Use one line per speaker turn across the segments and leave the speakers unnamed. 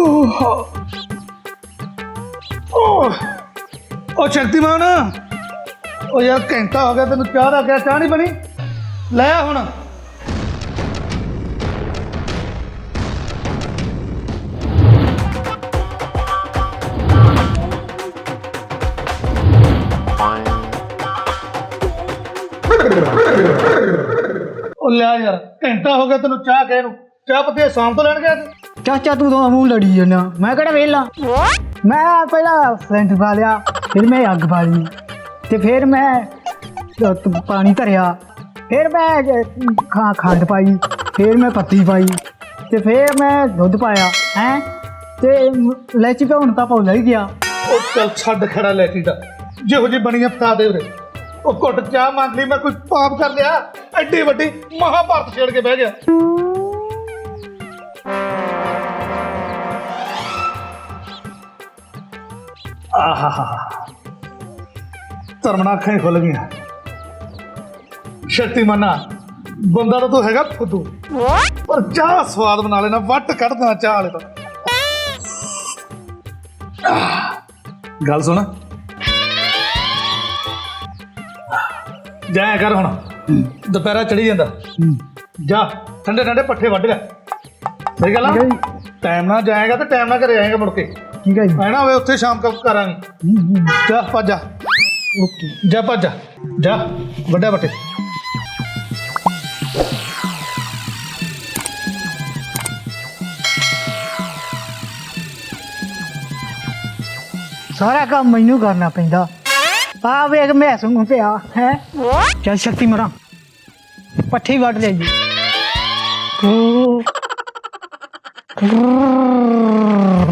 ਓਹ ਓਹ ਉਹ ਸ਼ਕਤੀਮਾਨ ਉਹ ਯਾਰ ਘੰਟਾ ਹੋ ਗਿਆ ਤੈਨੂੰ ਚਾਹ ਦਾ ਕਿਹਾ ਚਾਹ ਨਹੀਂ ਬਣੀ ਲੈ ਆ ਹੁਣ ਉਹ ਲੈ ਯਾਰ ਘੰਟਾ ਹੋ ਗਿਆ ਤੈਨੂੰ ਚਾਹ ਕਹੇ ਨੂੰ ਚਾਹ ਪੱਤੀ ਸ਼ਾਮ ਤੋਂ ਲੈਣ ਗਿਆ ਤੂੰ
ਚਾਚਾ ਤੂੰ ਤਾਂ ਮੂੰਹ ਲੜੀ ਜਾਂਦਾ। ਮੈਂ ਕਿਹੜਾ ਵੇਲਾ ਮੈਂ ਪਹਿਲਾਂ ਸਿਲੰਡਰ ਪਾ ਫਿਰ ਮੈਂ ਅੱਗ ਬਾਲੀ ਤੇ ਫਿਰ ਮੈਂ ਅ, ਤ- ਪਾਣੀ ਧਰਿਆ। ਫਿਰ ਮੈਂ ਅ, ਖਾ ਖੰਡ ਪਾਈ ਫਿਰ ਮੈਂ ਪੱਤੀ ਪਾਈ। ਤੇ ਫਿਰ ਮੈਂ ਦੁੱਧ ਪਾਇਆ ਹੈ? ਤੇ ਲੈਚੀ ਤਾਂ ਹੁਣ ਤਾਂ ਭੁੱਲ ਹੀ ਗਿਆ।
ਉਹ ਚੱਲ ਛੱਡ ਖੜਾ ਲੈਟੀ ਦਾ। ਜਿਹੋ ਜਿਹੀ ਬਣੀਆਂ ਫਤਾ ਦੇ ਉਰੇ। ਉਹ ਘੁੱਟ ਚਾਹ ਮੰਗ ਲਈ ਮੈਂ ਕੋਈ ਪਾਪ ਕਰ ਲਿਆ। ਐਡੀ ਵੱਡੀ ਮਹਾਭਾਰਤ ਛੇੜ ਕੇ ਬਹਿ ਗਿਆ। ਆਹਾ ਧਰਮਣਾ ਅੱਖਾਂ ਹੀ ਖੁੱਲ ਗਈਆਂ। ਸ਼ਕਤੀਮਾਨਾ ਬੰਦਾ ਤਾਂ ਤੂੰ ਹੈਗਾ ਫੁੱਦੂ। ਪਰ ਚਾਹ ਸਵਾਦ ਬਣਾ ਲੈਣਾ ਵੱਟ ਕੱਢਦਾ ਚਾਹ ਵਾਲੇ ਤੋਂ। ਗੱਲ ਸੁਣ। ਜਾਇਆ ਕਰ ਹੁਣ। ਦੁਪਹਿਰਾ ਚੜੀ ਜਾਂਦਾ। ਜਾ ਠੰਡੇ ਠੰਡੇ ਪੱਠੇ ਵੱਢ ਲੈ। ਸਹੀ ਗੱਲ ਆ? ਟਾਈਮ ਨਾਲ ਜਾਏਗਾ ਤੇ ਟਾਈਮ ਨਾਲ ਘਰੇ ਆਏਗਾ ਮੁੜ ਕੇ।
ਠੀਕ ਹੈ ਜੀ
ਐ ਨਾ ਹੋਵੇ ਉੱਥੇ ਸ਼ਾਮ ਕੱਪ ਕਰਾਂਗੇ
ਹਮ, ਹਮ,
ਜਾ ਭੱਜ ਜਾ।
ਓਕੇ।
ਜਾ ਭੱਜ ਜਾ। ਜਾ ਵੱਡਾ ਪੱਠੇ
ਸਾਰਾ ਕੰਮ ਮੈਨੂੰ ਕਰਨਾ ਪੈਂਦਾ। ਆ ਵੇਖ ਮੈਂ ਸੰਗ ਪਿਆ ਹੈ? ਚੱਲ ਸ਼ਕਤੀ ਮਰਾਂ। ਪੱਠੀ ਵੱਢ ਲੈ ਜੀ। ਓ ਉਹ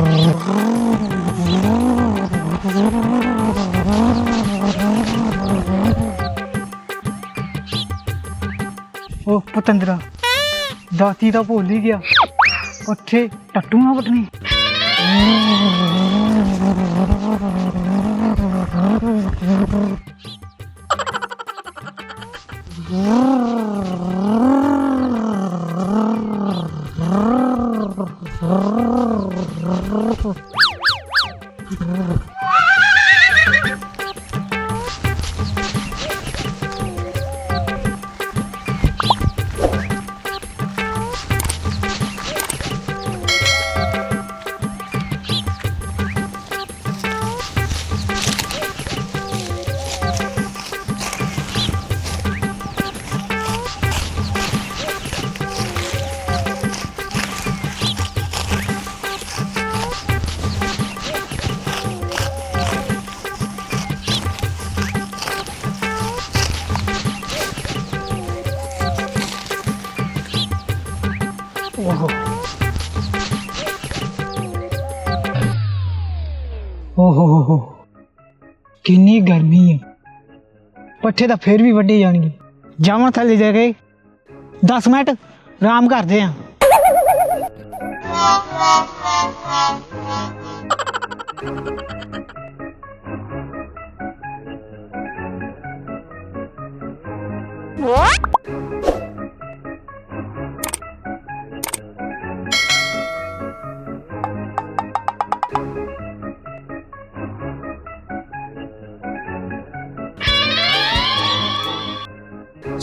ਪਤੰਦਰਾ ਦਾਤੀ ਦਾ ਭੁੱਲ ਹੀ ਗਿਆ। ਉੱਥੇ ਟੱਟੂਆਂ ਨਾ ਵੱਟਣੀ ਓਹੋ ਕਿੰਨੀ ਗਰਮੀ ਹੈ ਪੱਠੇ ਤਾਂ ਫੇਰ ਵੀ ਵੱਡੇ ਜਾਣਗੇ। ਜਾਵਾਂ ਥੱਲੇ ਜਾ ਕੇ। 10 ਮਿੰਟ, ਆਰਾਮ ਕਰਦੇ ਆ।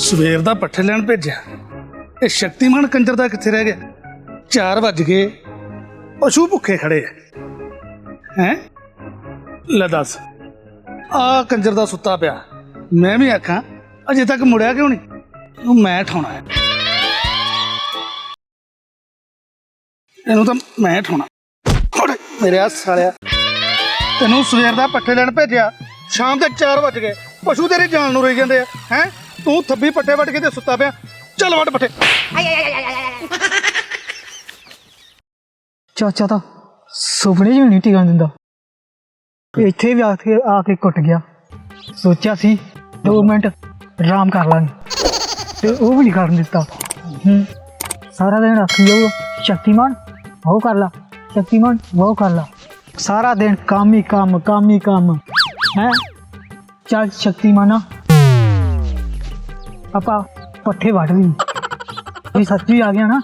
ਸਵੇਰ ਦਾ ਪੱਠੇ ਲੈਣ ਭੇਜਿਆ। ਇਹ ਸ਼ਕਤੀਮਾਨ ਕੰਜਰ ਦਾ ਕਿੱਥੇ ਰਹਿ ਗਿਆ? 4 ਵੱਜ ਗਏ। ਪਸ਼ੂ ਭੁੱਖੇ ਖੜੇ ਆ। ਹੈ? ਲੈ ਦੱਸ। ਆ ਕੰਜਰ ਦਾ ਸੁੱਤਾ ਪਿਆ। ਮੈਂ ਵੀ ਆਖਾਂ, ਅਜੇ ਤੱਕ ਮੁੜਿਆ ਕਿਉਂ ਨਹੀਂ? ਉਹ ਮੈਂ ਠਾਉਣਾ ਹੈ। ਇਹਨੂੰ ਤਾਂ ਮੈਂ ਠਾਉਣਾ। ਹੋੜੇ ਮੇਰੇ ਆ ਸਾਲਿਆ। ਤੈਨੂੰ ਸਵੇਰ ਦਾ ਪੱਠੇ ਲੈਣ ਭੇਜਿਆ। ਸ਼ਾਮ ਦੇ 4 ਵੱਜ ਗਏ। ਪਸ਼ੂ ਤੇਰੇ ਜਾਨ ਨੂੰ ਰਹੀ ਜਾਂਦੇ ਆ। ਹੈ? ਤੂੰ ਥੱਬੀ ਪੱਠੇ ਵੱਢ ਕੇ ਤੇ ਸੁੱਤਾ ਪਿਆ। ਚੱਲ ਵੱਢ ਪੱਠੇ।
ਚਾਚਾ ਤਾਂ ਸੁਪਨੇ 'ਚ ਵੀ ਨਹੀਂ ਟਿਕਣ ਦਿੰਦਾ। ਇੱਥੇ ਵੀ ਆ ਕੇ ਆ ਕੇ ਕੁੱਟ ਗਿਆ। ਸੋਚਿਆ ਸੀ 2 ਮਿੰਟ ਆਰਾਮ ਕਰ ਲਾਂਗੇ। ਤੇ ਉਹ ਵੀ ਨਹੀਂ ਕਰਨ ਦਿੱਤਾ। ਹੂੰ ਸਾਰਾ ਦਿਨ ਰੱਖੀ ਜਾਊਗਾ ਸ਼ਕਤੀਮਾਨ ਉਹ ਕਰ ਲਾ। ਸ਼ਕਤੀਮਾਨ ਉਹ ਕਰ ਲਾ। ਸਾਰਾ ਦਿਨ ਕੰਮ ਹੀ ਕੰਮ ਕੰਮ ਹੀ ਕੰਮ। ਹੈ? ਚੱਲ ਸ਼ਕਤੀਮਾਨਾ ਆਪਾਂ ਪੱਠੇ ਵੱਢ ਲਈ ਵੀ ਸੱਚੀ ਆ ਗਿਆ ਨਾ,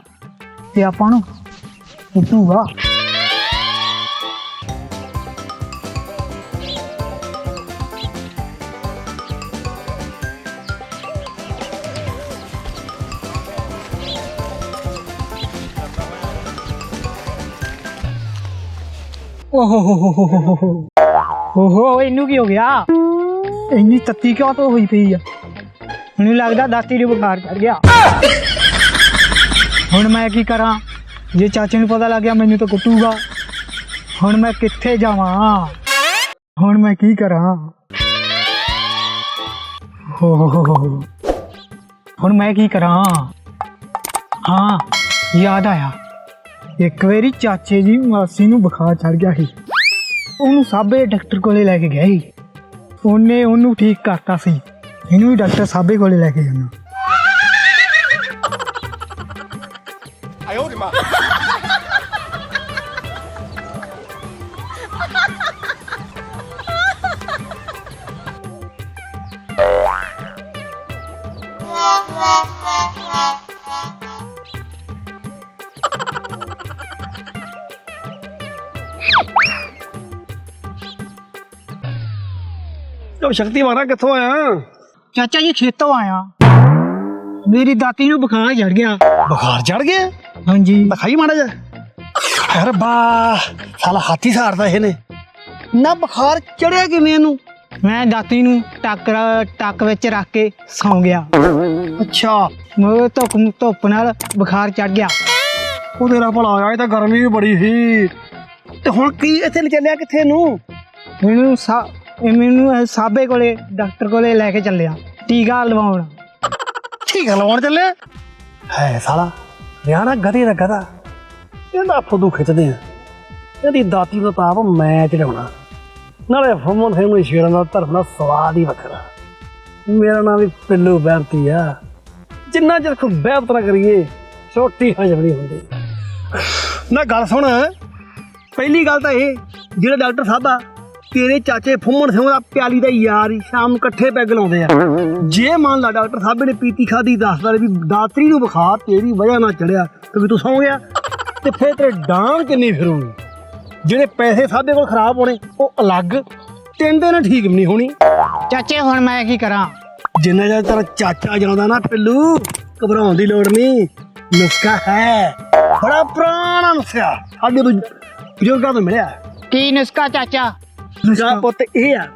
ਤੇ ਆਪਾਂ ਨੂੰ ਕੁੱਟੂਗਾ ਓਹੋ ਓਹੋ ਇਹਨੂੰ ਕੀ ਹੋ ਗਿਆ? ਇੰਨੀ ਤੱਤੀ ਕਿਉਂ ਤੋ ਹੋਈ ਪਈ ਆ? ਮੈਨੂੰ ਲੱਗਦਾ ਦਾਤੀ ਨੂੰ ਬੁਖਾਰ ਚੜ ਗਿਆ। ਹੁਣ ਮੈਂ ਕੀ ਕਰਾਂ? ਜੇ ਚਾਚੇ ਨੂੰ ਪਤਾ ਲੱਗ ਗਿਆ, ਮੈਨੂੰ ਤਾਂ ਕੁੱਟੂਗਾ। ਹੁਣ ਮੈਂ ਕਿੱਥੇ ਜਾਵਾਂ? ਹੁਣ ਮੈਂ ਕੀ ਕਰਾਂ? ਹੋ ਹੋ ਹੁਣ ਮੈਂ ਕੀ ਕਰਾਂ? ਹਾਂ, ਯਾਦ ਆਇਆ। ਇੱਕ ਵਾਰੀ ਚਾਚੇ ਜੀ ਮਾਸੀ ਨੂੰ ਬੁਖਾਰ ਚੜ ਗਿਆ ਸੀ। ਉਹਨੂੰ ਸਾਬੇ ਡਾਕਟਰ ਕੋਲੇ ਲੈ ਕੇ ਗਏ ਸੀ। ਉਹਨੇ ਉਹਨੂੰ ਠੀਕ ਕਰਤਾ ਸੀ। ਇਹਨੂੰ ਵੀ ਡਾਕਟਰ ਸਾਬੇ ਕੋਲੇ ਲੈ ਕੇ ਜਾਣਾ।
ਉਹ ਸ਼ਕਤੀ ਮਾਰਾ ਕਿੱਥੋਂ ਆਇਆ?
ਚਾਚਾ ਜੀ ਖੇਤੋਂ ਆਇਆ। ਮੇਰੀ ਦਾਤੀ ਨੂੰ ਬੁਖਾਰ ਚੜ ਗਿਆ।
ਬੁਖਾਰ ਚੜ ਗਿਆ?
ਹਾਂਜੀ।
ਦਿਖਾਈ ਮਾੜਾ ਜਾ ਯਾਰ ਬਾ ਸਾਲਾ ਹਾਥੀ ਸਾਰਦਾ ਇਹਨੇ। ਨਾ ਬੁਖਾਰ ਚੜਿਆ ਕਿਵੇਂ ਇਹਨੂੰ?
ਮੈਂ ਦਾਤੀ ਨੂੰ ਟੱਕ ਟੱਕ ਵਿੱਚ ਰੱਖ ਕੇ ਸੌਂ ਗਿਆ।
ਅੱਛਾ।
ਉਹ ਧੁੱਪ ਧੁੱਪ ਨਾਲ ਬੁਖਾਰ ਚੜ ਗਿਆ।
ਉਹ ਤੇਰਾ ਭਲਾ ਆਇਆ ਇਹ ਤਾਂ ਗਰਮੀ ਵੀ ਬੜੀ ਸੀ। ਤੇ ਹੁਣ ਕੀ ਇੱਥੇ ਚੱਲਿਆ ਕਿੱਥੇ ਨੂੰ
ਮੈਨੂੰ ਸਾ ਇਹ ਮੈਨੂੰ ਸਾਬੇ ਕੋਲੇ ਡਾਕਟਰ ਕੋਲੇ ਲੈ ਕੇ ਚੱਲਿਆ ਟੀਕਾ ਲਵਾਉਣ।
ਹੈ ਲਵਾਉਣ ਚੱਲੇ? ਹੈ ਸਾਲਾ ਰਿਆਣਾ ਗਧੇ ਦਾ ਗਧਾ। ਇਹਦਾ ਫੁੱਦੂ ਖਿੱਚਦੇ ਆ ਇਹਦੀ ਦਾਤੀ ਦਾ ਤਾਪ ਮੈਂ ਚੜਾਉਣਾ। ਨਾਲੇ ਫਮਨ ਸਿੰਘ ਨੂੰ ਛੇੜਨ ਦਾ ਧਰਮ ਦਾ ਸਵਾਦ ਹੀ ਵੱਖਰਾ। ਮੇਰਾ ਨਾਮ ਵੀ ਪਿੱਲੂ ਬਹਿਮਤੀ ਆ। ਜਿੰਨਾ ਚਿਰ ਕੋ ਬਹਿਮਤ ਨਾ ਕਰੀਏ ਛੋਟੀ ਹਜਮ ਨਹੀਂ ਹੁੰਦੀ। ਨਾ ਗੱਲ ਸੁਣ। ਪਹਿਲੀ ਗੱਲ ਤਾਂ ਇਹ ਜਿਹੜੇ ਡਾਕਟਰ ਸਾਹਿਬ ਆ ਤੇਰੇ ਚਾਚੇ ਫੁੰਮਣ ਸਿੰਘ ਦਾ ਪਿਆਲੀ ਦਾ ਯਾਰ ਹੀ ਸ਼ਾਮ ਨੂੰ ਇਕੱਠੇ ਪੈਗ ਲਾਉਂਦੇ ਆ। ਜੇ ਮੰਨ ਲਾ ਡਾਕਟਰ ਸਾਹਿਬ ਨੇ ਪੀਤੀ ਖਾਦੀ ਦੱਸਦਾ ਵੀ ਦਾਤਰੀ ਨੂੰ ਬੁਖਾਰ ਤੇਰੀ ਵਜ੍ਹਾ ਨਾਲ ਚੜਿਆ ਤੇ ਵੀ ਤੂੰ ਸੌਂ ਗਿਆ ਤੇ ਫੇਰ ਤੇਰੇ ਡਾਂਗ ਕਿੰਨੀ ਫਿਰੂਗੀ ਜਿਹੜੇ ਪੈਸੇ ਸਾਡੇ ਕੋਲ ਖਰਾਬ ਹੋਣੇ ਉਹ ਅਲੱਗ ਤਿੰਨ ਦਿਨ ਠੀਕ ਵੀ ਨਹੀਂ ਹੋਣੀ।
ਚਾਚੇ ਹੁਣ ਮੈਂ ਕੀ ਕਰਾਂ?
ਜਿੰਨਾ ਚਿਰ ਤੇਰਾ ਚਾਚਾ ਜਾਉਂਦਾ ਨਾ ਪਿੱਲੂ ਘਬਰਾਉਣ ਦੀ ਲੋੜ ਨਹੀਂ। ਨੁਸਖਾ ਹੈ। ਬੜਾ ਪੁਰਾਣਾ ਨੁਸਖਾ। ਸਾਡੇ ਬਜ਼ੁ- ਬਜ਼ੁਰਗਾਂ ਤੋਂ ਮਿਲਿਆ।
ਕੀ ਨੁਸਖਾ ਚਾਚਾ?
ਨੁਸਖਾ ਪੁੱਤ ਇਹ ਆ।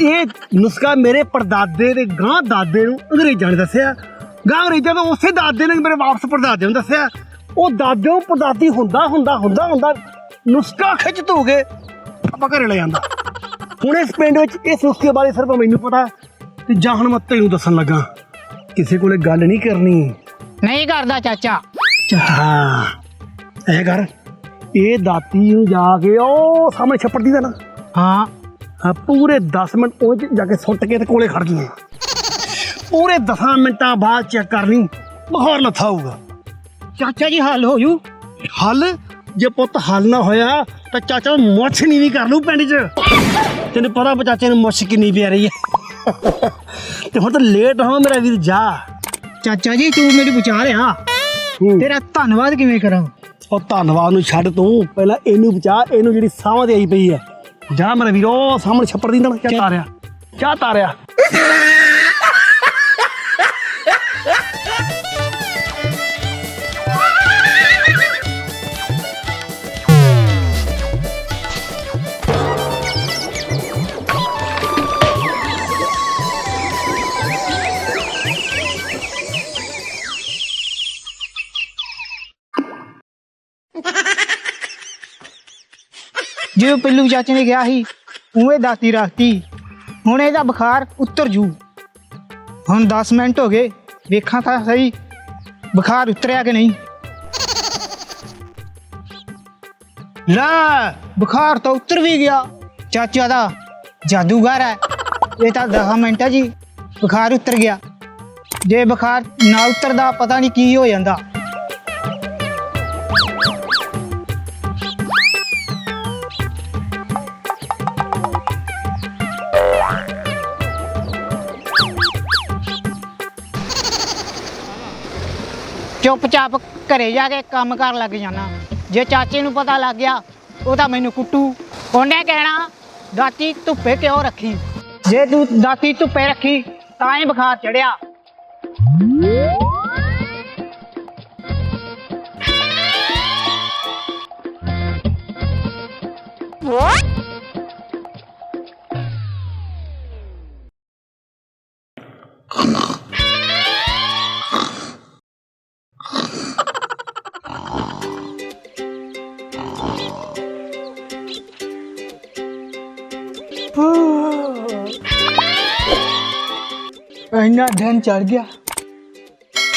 ਇਹ ਨੁਸਖਾ ਮੇਰੇ ਪਰਦਾਦੇ ਦੇ ਗਾਂ ਦਾਦੇ ਨੂੰ ਅੰਗਰੇਜ਼ਾਂ ਨੇ ਦੱਸਿਆ। ਗਾਂ ਅੰਗਰੇਜ਼ਾਂ ਤੋਂ ਉਸੇ ਦਾਦੇ ਨੇ ਮੇਰੇ ਵਾਪਸ ਪਰਦਾਦੇ ਨੂੰ ਦੱਸਿਆ। ਉਹ ਦਾਦਿਓ ਪਰਦਾਦੀ ਹੁੰਦਾ ਹੁੰਦਾ ਹੁੰਦਾ ਹੁੰਦਾ ਨੁਸਖਾ ਖਿੱਚ ਧੂਗੇ ਆਪਾਂ ਘਰੇ ਲੈ ਜਾਂਦਾ। ਹੁਣ ਇਸ ਪਿੰਡ ਵਿੱਚ ਇਸ ਨੁਸਖੇ ਬਾਰੇ ਸਿਰਫ ਮੈਨੂੰ ਪਤਾ ਤੇ ਜਾਂ ਹੁਣ ਮੈਂ ਤੈਨੂੰ ਦੱਸਣ ਲੱਗਾ। ਕਿਸੇ ਕੋਲੇ ਗੱਲ ਨਹੀਂ ਕਰਨੀ।
ਨਹੀਂ ਕਰਦਾ ਚਾਚਾ।
ਹਾਂ। ਇਹ ਕਰ ਇਹ ਦਾਤੀ ਨੂੰ ਜਾ ਕੇ ਉਹ ਸਾਹਮਣੇ ਛੱਪੜ ਦੀ ਦਾ ਨਾ।
ਹਾਂ
ਹਾਂ ਪੂਰੇ 10 ਮਿੰਟ ਉਹ 'ਚ ਜਾ ਕੇ ਸੁੱਟ ਕੇ ਤੇ ਕੋਲੇ ਖੜ ਗਈ ਪੂਰੇ 10 ਮਿੰਟਾਂ ਬਾਅਦ ਚੈੱਕ ਕਰਨੀ ਬੁਖਾਰ ਲੱਥਾ ਹੋਊਗਾ
ਚਾਚਾ ਜੀ ਹੱਲ ਹੋ ਜੂ।
ਹੱਲ? ਜੇ ਪੁੱਤ ਹੱਲ ਨਾ ਹੋਇਆ ਤਾਂ ਚਾਚਾ ਨੂੰ ਮੁੱਛ ਨਹੀਂ ਵੀ ਕਰ ਲੂ ਪਿੰਡ 'ਚ। ਤੈਨੂੰ ਪਤਾ ਚਾਚੇ ਨੂੰ ਮੁੱਛ ਕਿੰਨੀ ਪਿਆਰੀ ਹੈ। ਤੇ ਹੁਣ ਤਾਂ ਲੇਟ ਹੋ ਮੇਰਾ ਵੀਰ ਜਾ।
ਚਾਚਾ ਜੀ ਤੂੰ ਮੇਰੀ ਬਚਾ ਰਿਹਾ
ਹੂੰ।
ਤੇਰਾ ਧੰਨਵਾਦ ਕਿਵੇਂ ਕਰਾਂ?
ਉਹ ਧੰਨਵਾਦ ਨੂੰ ਛੱਡ ਤੂੰ। ਪਹਿਲਾਂ ਇਹਨੂੰ ਬਚਾ ਇਹਨੂੰ ਜਿਹੜੀ ਸਾਹਾਂ ਤੇ ਆਈ ਪਈ ਹੈ। ਜਾ ਮੇਰਾ ਵੀਰ ਸਾਹਮਣੇ ਛੱਪੜ ਦੀ ਨਾ ਕਿਆ? ਤਾਰਿਆ? ਕਿਆ ਤਾਰਿਆ?
ਜਿਵੇਂ ਪਿੱਲੂ ਚਾਚੇ ਨੇ ਗਿਆ ਸੀ, ਉਵੇਂ ਦਾਤੀ ਰੱਖਤੀ। ਹੁਣ ਇਹਦਾ ਬੁਖਾਰ ਉਤਰ ਜੂ। ਹੁਣ 10 ਮਿੰਟ ਹੋ ਗਏ, ਵੇਖਾਂ ਤਾਂ ਸਹੀ, ਬੁਖਾਰ ਉਤਰਿਆ ਕਿ ਨਹੀਂ। ਲੈ, ਬੁਖਾਰ ਤਾਂ ਉਤਰ ਵੀ ਗਿਆ। ਚਾਚਾ ਦਾ ਜਾਦੂਗਰ ਹੈ। ਇਹ ਤਾਂ 10 ਮਿੰਟਾਂ ਜੀ, ਬੁਖਾਰ ਉਤਰ ਗਿਆ। ਜੇ ਬੁਖਾਰ ਨਾ ਉਤਰਦਾ, ਪਤਾ ਨਹੀਂ ਕੀ ਹੋ ਜਾਂਦਾ। ਚੁੱਪਚਾਪ ਘਰੇ ਜਾ ਕੇ ਕੰਮ ਕਰਨ ਲੱਗ ਜਾਣਾ। ਜੇ ਚਾਚੇ ਨੂੰ ਪਤਾ ਲੱਗ ਗਿਆ, ਉਹ ਤਾਂ ਮੈਨੂੰ ਕੁੱਟੂ। ਉਹਨੇ ਕਹਿਣਾ, ਦਾਤੀ ਧੁੱਪੇ ਕਿਉਂ ਰੱਖੀ? ਜੇ ਤੂੰ ਦਾਤੀ ਧੁੱਪੇ ਰੱਖੀ, ਤਾਂ ਹੀ ਬੁਖਾਰ ਚੜਿਆ। ਇੰਨਾ ਦਿਨ ਚੜ ਗਿਆ।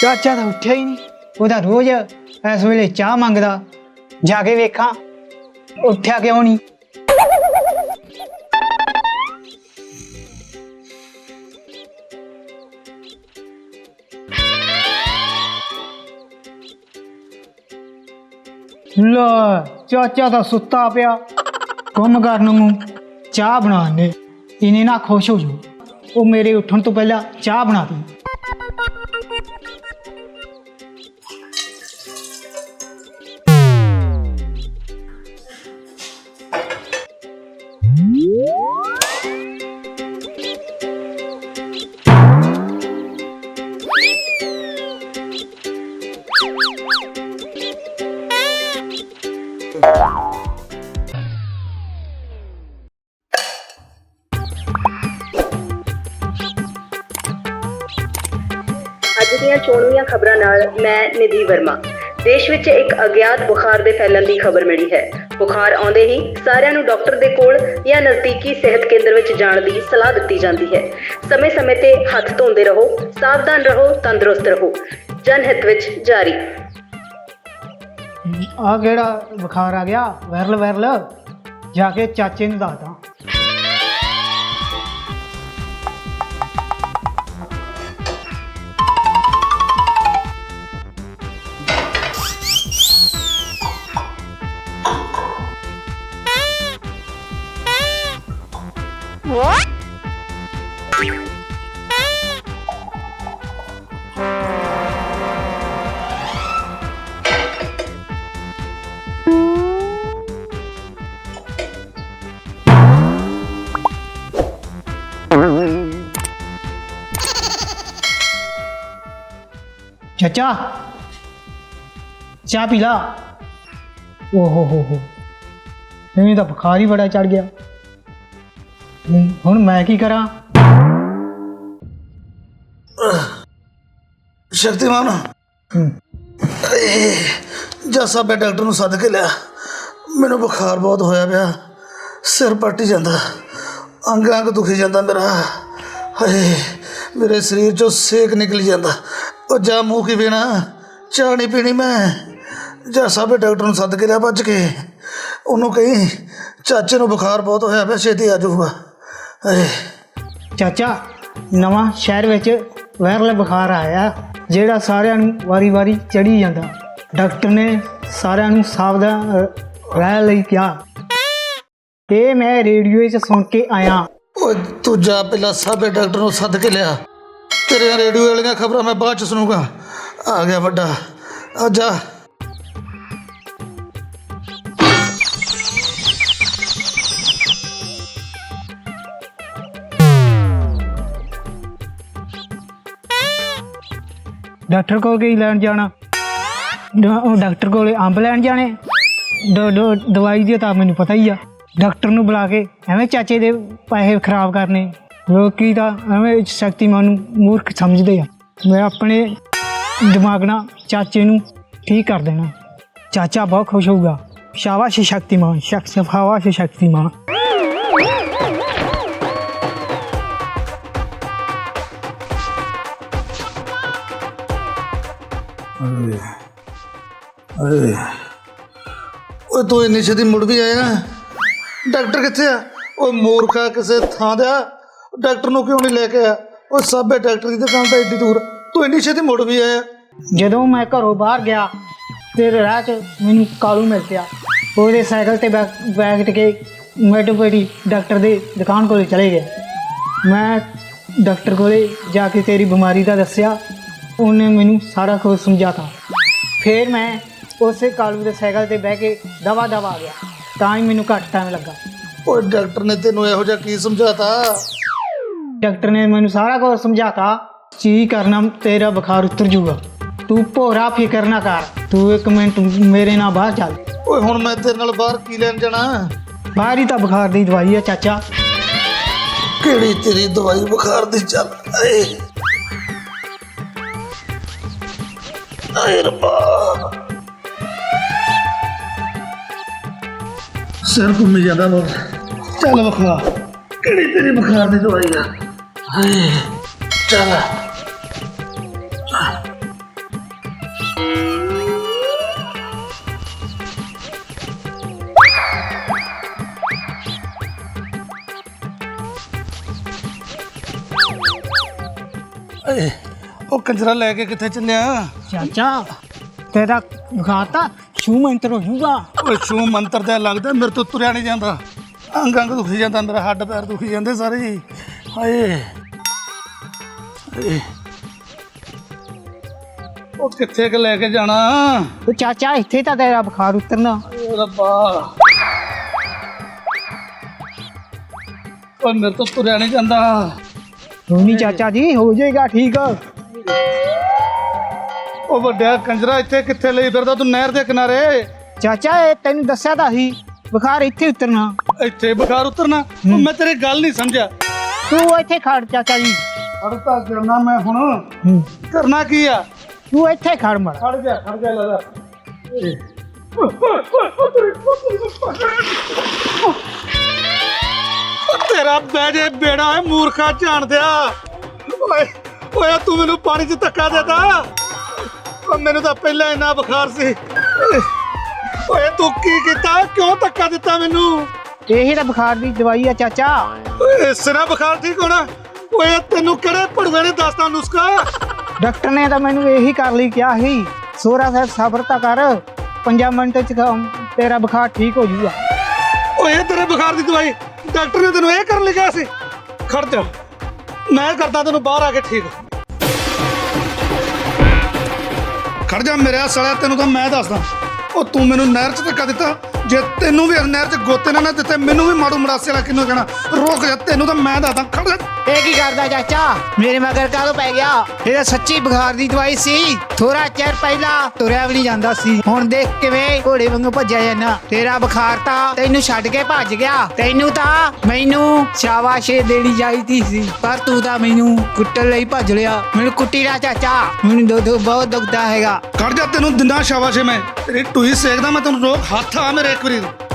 ਚਾਚਾ ਤਾਂ ਉੱਠਿਆ ਹੀ ਨਹੀਂ। ਉਹਦਾ ਰੋਜ਼ ਇਸ ਵੇਲੇ ਚਾਹ ਮੰਗਦਾ। ਜਾ ਕੇ ਵੇਖਾਂ, ਉੱਠਿਆ ਕਿਉਂ ਨਹੀਂ? ਲੈ, ਚਾਚਾ ਤਾਂ ਸੁੱਤਾ ਪਿਆ। ਕੰਮ ਕਰਨ ਨੂੰ ਚਾਹ ਬਣਾਉਣੇ ਇਹਨੇ ਨਾ ਖੁਸ਼ ਹੋ ਜੂ ਉਹ ਮੇਰੇ ਉੱਠਣ ਤੋਂ ਪਹਿਲਾਂ ਚਾਹ ਬਣਾ ਦੇ
ਮੈਂ ਨਿਧੀ ਵਰਮਾ। ਦੇਸ਼ ਵਿੱਚ ਇੱਕ ਅਗਿਆਤ ਬੁਖਾਰ ਦੇ ਫੈਲਣ ਦੀ ਖਬਰ ਮਿਲੀ ਹੈ। ਬੁਖਾਰ ਆਉਂਦੇ ਹੀ ਸਾਰਿਆਂ ਨੂੰ ਡਾਕਟਰ ਦੇ ਕੋਲ ਜਾਂ ਨਜ਼ਦੀਕੀ ਸਿਹਤ ਕੇਂਦਰ ਵਿੱਚ ਜਾਣ ਦੀ ਸਲਾਹ ਦਿੱਤੀ ਜਾਂਦੀ ਹੈ। ਸਮੇਂ-ਸਮੇਂ ਤੇ ਹੱਥ ਧੋਂਦੇ ਰਹੋ, ਸਾਵਧਾਨ ਰਹੋ, ਤੰਦਰੁਸਤ ਰਹੋ। ਜਨ ਹਿੱਤ ਵਿੱਚ ਜਾਰੀ।
ਆ ਕਿਹੜਾ ਬੁਖਾਰ ਆ ਗਿਆ? Viral viral. ਜਾ ਕੇ ਚਾਚੇ ਨੂੰ ਦੱਸਦਾ। ਚਾਚਾ ਚਾਹ ਪੀ ਲਾ ਓ ਹੋ ਹੋ ਹੋ ਇਹਨੂੰ ਤਾਂ ਬੁਖਾਰ ਹੀ ਬੜਾ ਚੜ ਗਿਆ ਹੁਣ- ਹੁਣ ਮੈਂ ਕੀ ਕਰਾਂ
ਸ਼ਕਤੀਮਾਨ
ਹੂੰ।
ਜੱਸਾ ਬੇ ਡਾਕਟਰ ਨੂੰ ਸੱਦ ਕੇ ਲਿਆ। ਮੈਨੂੰ ਬੁਖਾਰ ਬਹੁਤ ਹੋਇਆ ਪਿਆ। ਸਿਰ ਪੱਟੀ ਜਾਂਦਾ। ਅੰਗ ਅੰਗ ਦੁਖੀ ਜਾਂਦਾ ਮੇਰਾ। ਹਾਏ ਮੇਰੇ ਸਰੀਰ ਚੋਂ ਸੇਕ ਨਿਕਲ ਜਾਂਦਾ। ਉਹ ਜਾ ਮੂੰਹ ਕੀ ਪੀਣਾ? ਚਾਹ ਨਹੀਂ ਪੀਣੀ ਮੈਂ। ਜੱਸਾ ਬੇ ਡਾਕਟਰ ਨੂੰ ਸੱਦ ਕੇ ਲਿਆ ਭੱਜ ਕੇ। ਉਹਨੂੰ ਕਹੀਂ ਚਾਚੇ ਨੂੰ ਬੁਖਾਰ ਬਹੁਤ ਹੋਇਆ ਪਿਆ ਛੇਤੀ ਆ ਜਾਊਗਾ। ਹਾਏ।
ਚਾਚਾ ਨਵਾਂ ਸ਼ਹਿਰ ਵਿੱਚ ਵਾਇਰਲ ਬੁਖਾਰ ਆਇਆ ਜਿਹੜਾ ਸਾਰਿਆਂ ਨੂੰ ਵਾਰੀ-ਵਾਰੀ ਚੜੀ ਜਾਂਦਾ। ਡਾਕਟਰ ਨੇ ਸਾਰਿਆਂ ਨੂੰ ਸਾਵਧਾਨ ਰਹਿਣ ਲਈ ਕਿਹਾ। ਇਹ ਮੈਂ ਰੇਡੀਓ 'ਚ ਸੁਣ ਕੇ ਆਇਆ।
ਓਏ ਤੂੰ ਜਾ ਪਹਿਲਾਂ ਸਾਬੇ ਡਾਕਟਰ ਨੂੰ ਸੱਦ ਕੇ ਲਿਆ। ਤੇਰੀਆਂ ਰੇਡੀਓ ਵਾਲੀਆਂ ਖਬਰਾਂ ਮੈਂ ਬਾਅਦ ਚ ਸੁਣੂਗਾ ਆ ਗਿਆ ਵੱਡਾ ਆ ਜਾ
ਡਾਕਟਰ ਕੋਲ ਗਈ ਲੈਣ ਜਾਣਾ ਡ- ਉਹ ਡਾਕਟਰ ਕੋਲੇ ਅੰਬ ਲੈਣ ਜਾਣੇ ਦ- ਦ- ਦਵਾਈ ਦੀ ਤਾਂ ਮੈਨੂੰ ਪਤਾ ਹੀ ਆ ਡਾਕਟਰ ਨੂੰ ਬੁਲਾ ਕੇ ਐਵੇਂ ਚਾਚੇ ਦੇ ਪੈਸੇ ਖਰਾਬ ਕਰਨੇ ਲੋਕੀ ਤਾਂ ਐਵੇਂ ਸ਼ਕਤੀਮਾਨ ਨੂੰ ਮੂਰਖ ਸਮਝਦੇ ਆ ਮੈਂ ਆਪਣੇ ਦਿਮਾਗ ਨਾਲ ਚਾਚੇ ਨੂੰ ਠੀਕ ਕਰ ਦੇਣਾ ਚਾਚਾ ਬਹੁਤ ਖੁਸ਼ ਹੋਊਗਾ ਸ਼ਾਬਾਸ਼ ਸ਼ਕਤੀਮਾਨ ਸ਼ਕ ਸ਼ਾਬਾਸ਼ ਸ਼ਕਤੀਮਾਨ
ਓਏ ਓਏ ਤੂੰ ਇੰਨੀ ਛੇਤੀ ਮੁੜ ਵੀ ਆਇਆ ਡਾਕਟਰ ਕਿੱਥੇ ਆ ਓਏ ਮੂਰਖਾ ਕਿਸੇ ਥਾਂ ਦਾ ਡਾਕਟਰ ਨੂੰ ਕਿਉਂ ਨਹੀਂ ਲੈ ਕੇ ਆਇਆ? ਓਏ ਸਾਬੇ ਡਾਕਟਰ ਦੀ ਦੁਕਾਨ ਤਾਂ ਏਡੀ ਦੂਰ ਤੂੰ ਇੰਨੀ ਛੇਤੀ ਮੁੜ ਵੀ ਆਇਆ?
ਜਦੋਂ ਮੈਂ ਘਰੋਂ ਬਾਹਰ ਗਿਆ ਤੇ ਰਾਹ 'ਚ ਮੈਨੂੰ ਕਾਲੂ ਮਿਲ ਪਿਆ। ਉਹਦੇ ਸਾਈਕਲ ਤੇ ਬੈਗ ਬੈਗ ਟਕੇ ਮੈਡੋਪੈਡੀ ਡਾਕਟਰ ਦੇ ਦੁਕਾਨ ਕੋਲੇ ਚਲੇ ਗਏ। ਮੈਂ ਡਾਕਟਰ ਕੋਲੇ ਜਾ ਕੇ ਤੇਰੀ ਬਿਮਾਰੀ ਦਾ ਦੱਸਿਆ। ਉਹਨੇ ਮੈਨੂੰ ਸਾਰਾ ਕੁਝ ਸਮਝਾਤਾ ਫਿਰ ਮੈਂ ਉਸੇ ਕਾਲੂ ਦੇ ਸਾਈਕਲ ਤੇ ਬਹਿ ਕੇ ਦਵਾ ਦਵਾ ਆ ਗਿਆ। ਤਾਂ ਹੀ ਮੈਨੂੰ ਘੱਟ ਟਾਈਮ ਲੱਗਾ।
ਓਏ ਡਾਕਟਰ ਨੇ ਤੈਨੂੰ ਇਹੋ ਜਿਹਾ ਕੀ ਸਮਝਾਤਾ?
ਡਾਕਟਰ ਨੇ ਮੈਨੂੰ ਸਾਰਾ ਕੁਝ ਸਮਝਾਤਾ ਚੀ ਕਰਨਾ ਤੇਰਾ ਬੁਖਾਰ ਉਤਰ ਜੂਗਾ ਤੂੰ ਭੋਰਾ ਫਿਕਰ ਨਾ ਕਰ ਤੂੰ ਇੱਕ ਮਿੰਟ ਮੇਰੇ ਨਾਲ ਬਾਹਰ ਚੱਲ
ਓਏ ਹੁਣ ਮੈਂ ਤੇਰੇ ਨਾਲ ਬਾਹਰ ਕੀ ਲੈਣ ਜਾਣਾ
ਬਾਹਰ ਹੀ ਤਾਂ ਬੁਖਾਰ ਦੀ ਦਵਾਈ ਹੈ ਚਾਚਾ
ਕਿਹੜੀ ਤੇਰੀ ਦਵਾਈ ਬੁਖਾਰ ਦੀ ਚੱਲ ਏ ਆਏ ਰੱਬਾ ਸਿਰ ਘੁੰਮੀ ਜਾਂਦਾ ਮੋਰ ਚੱਲ ਬਖਾ ਕਿਹੜੀ ਤੇਰੀ ਬੁਖਾਰ ਦੀ ਦਵਾਈ ਆ ਹਾਏ ਚੱਲ। ਏ ਉਹ ਕੰਜਰਾ ਲੈ ਕੇ ਕਿੱਥੇ ਚੱਲਿਆ?
ਚਾਚਾ ਤੇਰਾ ਬੁਖਾਰ ਤਾਂ ਛੂ ਮੰਤਰ ਹੋ ਜੂਗਾ
ਓਏ ਛੂ ਮੰਤਰ ਦਾ ਲੱਗਦਾ ਮੇਰੇ ਤੋਂ ਤੁਰਿਆ ਨਹੀਂ ਜਾਂਦਾ। ਅੰਗ ਅੰਗ ਦੁਖੀ ਜਾਂਦਾ ਮੇਰਾ ਹੱਡ ਪੈਰ ਦੁਖੀ ਜਾਂਦੇ ਸਾਰੇ ਹਾਏ। ਉਹ ਕਿੱਥੇ ਕਿ ਲੈ ਕੇ ਜਾਣਾ?
ਉਹ ਚਾਚਾ ਇੱਥੇ ਤਾਂ ਤੇਰਾ ਬੁਖਾਰ ਉਤਰਨਾ।
ਓ ਰੱਬਾ। ਓਏ ਮੇਰੇ ਤੋਂ ਤੁਰਿਆ ਨਹੀਂ ਜਾਂਦਾ।
ਹੋਣੀ ਚਾਚਾ ਜੀ ਹੋ ਜਾਏਗਾ ਠੀਕ।
ਉਹ ਵੱਡਿਆ ਕੰਜਰਾ ਇੱਥੇ ਕਿੱਥੇ ਲਈ ਫਿਰਦਾ ਤੂੰ ਨਹਿਰ ਦੇ ਕਿਨਾਰੇ?
ਚਾਚਾ ਇਹ ਤੈਨੂੰ ਦੱਸਿਆ ਤਾਂ ਸੀ ਬੁਖਾਰ ਇੱਥੇ ਉਤਰਨਾ।
ਇੱਥੇ ਬੁਖਾਰ ਉਤਰਨਾ? ਉਹ ਮੈਂ ਤੇਰੀ ਗੱਲ ਨਹੀਂ ਸਮਝਿਆ।
ਤੂੰ ਇੱਥੇ ਖੜ ਚਾਚਾ ਜੀ।
ਖੜਤਾ ਕਰਨਾ ਮੈਂ ਹੁਣ।
ਹੂੰ।
ਕਰਨਾ ਕੀ ਆ?
ਤੂੰ ਇੱਥੇ ਖੜ ਮੜ।
ਖੜ ਜਾ ਖੜ ਜਾ ਲਗਾ ਤੇਰਾ ਬਹਿ ਜੇ ਬੇੜਾ ਹੈ ਮੂਰਖਾ ਜਾਣਦਿਆ ਓਏ ਓਏ ਤੂੰ ਮੈਨੂੰ ਪਾਣੀ 'ਚ ਧੱਕਾ ਦੇਤਾ ਓ ਮੈਨੂੰ ਤਾਂ ਪਹਿਲਾਂ ਇੰਨਾ ਬੁਖਾਰ ਸੀ। ਓਏ ਤੂੰ ਕੀ ਕੀਤਾ? ਕਿਉਂ ਧੱਕਾ ਦਿੱਤਾ ਮੈਨੂੰ?
ਇਹੀ ਤਾਂ ਬੁਖਾਰ ਦੀ ਦਵਾਈ ਆ ਚਾਚਾ।
ਓਏ ਸਿਰਾ ਬੁਖਾਰ ਠੀਕ ਹੋਣਾ? ਓਏ ਤੈਨੂੰ ਕਿਹੜੇ ਭੜੂਏ ਨੇ ਦੱਸਤਾ ਨੁਸਖਾ?
ਡਾਕਟਰ ਨੇ ਤਾਂ ਮੈਨੂੰ ਇਹੀ ਕਰ ਲਈ ਕਿਹਾ ਸੀ ਸੋਰਾ ਸਾਹਿਬ ਸਬਰ ਤਾਂ ਕਰ 5 ਮਿੰਟ ਚ ਖ- ਤੇਰਾ ਬੁਖਾਰ ਠੀਕ ਹੋ ਜਾਊਗਾ।
ਓਏ ਤੇਰੇ ਬੁਖਾਰ ਦੀ ਦਵਾਈ ਡਾਕਟਰ ਨੇ ਤੈਨੂੰ ਇਹ ਕਰਨ ਲਿਖਿਆ ਸੀ। ਖੜ ਜਾ ਮੈਂ ਕਰਦਾ ਤੈਨੂੰ ਬਾਹਰ ਆ ਕੇ ਠੀਕ। ਖੜ ਜਾ ਮੇਰੇ ਸੜਿਆ ਤੈਨੂੰ ਤਾਂ ਮੈਂ ਦੱਸਦਾ। ਉਹ ਤੂੰ ਮੈਨੂੰ ਨਹਿਰ 'ਚ ਧੱਕਾ ਦਿੱਤਾ ਜੇ ਤੈਨੂੰ ਵੀ ਨਹਿਰ 'ਚ ਗੋਤੇ ਨਾ ਨਾ ਦਿੱਤੇ ਮੈਨੂੰ ਵੀ ਮਾੜੂ ਮਰਾਸੇ ਵਾਲਾ ਕਿੰਨੂੰ ਕਹਿਣਾ ਰੁਕ ਜਾ ਤੈਨੂੰ ਤਾਂ ਮੈਂ ਦੱਸਦਾ ਖੜ ਜਾ।
ਇਹ ਕੀ ਕਰਦਾ ਚਾਚਾ? ਮੇਰੇ ਮਗਰ ਕਾਹਦੋਂ ਪੈ ਗਿਆ? ਇਹ ਤਾਂ ਸੱਚੀ ਬੁਖਾਰ ਦੀ ਦਵਾਈ ਸੀ। ਥੋੜਾ ਚਿਰ ਪਹਿਲਾਂ ਤੁਰਿਆ ਵੀ ਨਹੀਂ ਜਾਂਦਾ ਸੀ। ਹੁਣ ਦੇਖ ਕਿਵੇਂ ਘੋੜੇ ਵਾਂਗੂ ਭੱਜਿਆ ਜਾਂਦਾ। ਤੇਰਾ ਬੁਖਾਰ ਤਾਂ ਤੈਨੂੰ ਛੱਡ ਕੇ ਭੱਜ ਗਿਆ। ਤੈਨੂੰ ਤਾਂ ਮੈਨੂੰ ਸ਼ਾਬਾਸ਼ੇ ਦੇਣੀ ਚਾਹੀਦੀ ਸੀ। ਪਰ ਤੂੰ ਤਾਂ ਮੈਨੂੰ ਕੁੱਟਣ ਲਈ ਭੱਜ ਲਿਆ। ਮੈਨੂੰ ਕੁੱਟੀ ਨਾ ਚਾਚਾ। ਮੈਨੂੰ ਦੁੱਧ ਬਹੁਤ ਦੁਖਦਾ ਹੈਗਾ।
ਖੜ ਜਾ ਤੈਨੂੰ ਦਿੰਦਾ ਸ਼ਾਬਾਸ਼ੇ ਮੈਂ। ਤੇਰੀ ਟੂਈ ਸੇਕਦਾ ਮੈਂ ਤੈਨੂੰ ਰੋਕ। ਹੱਥ ਆ ਮੇਰੇ ਇੱਕ ਵਾਰੀ